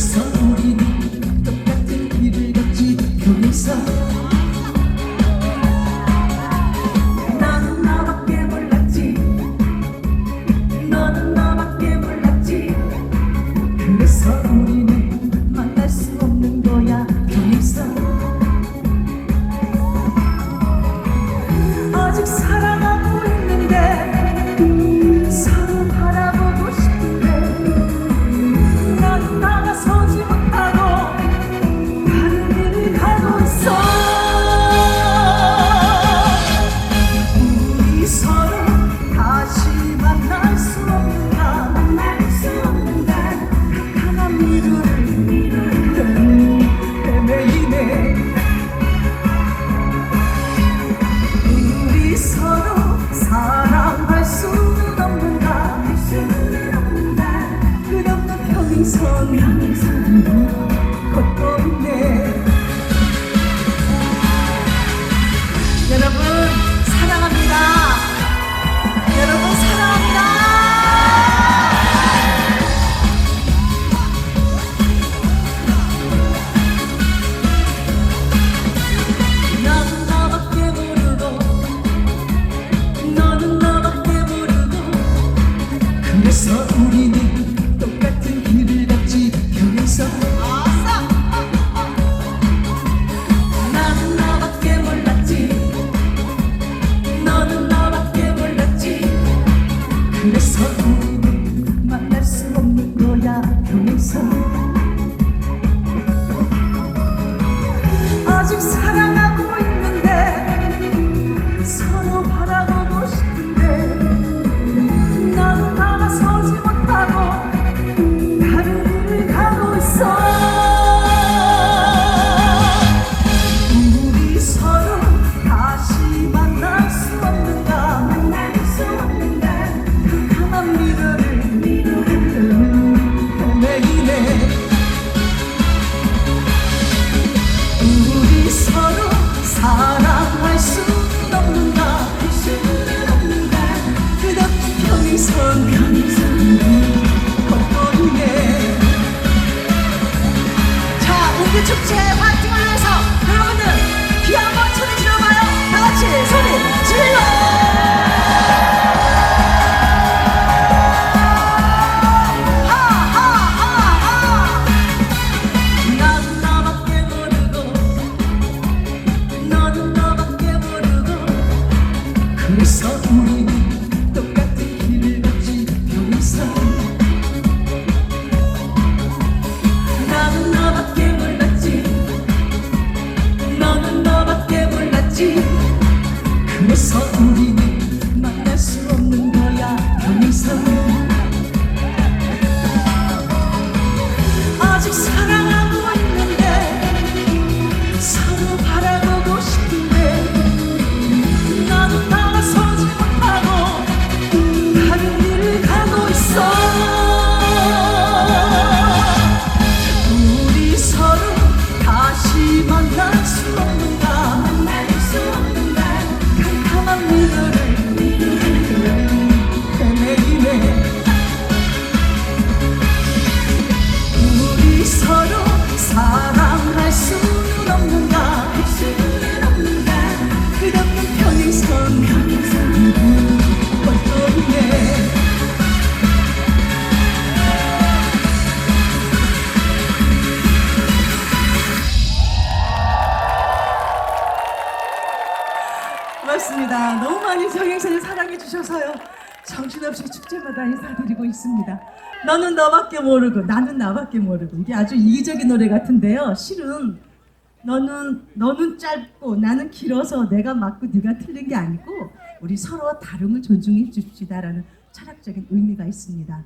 some 항상 겉보인데 여러분 사랑합니다. 여러분 사랑 너무 많이 정영선을 사랑해 주셔서요. 정신없이 축제마다 인사드리고 있습니다. 너는 너밖에 모르고 나는 나밖에 모르고 이게 아주 이기적인 노래 같은데요. 실은 너는 너는 짧고 나는 길어서 내가 맞고 네가 틀린 게 아니고 우리 서로 다름을 존중해 줍시다라는 철학적인 의미가 있습니다.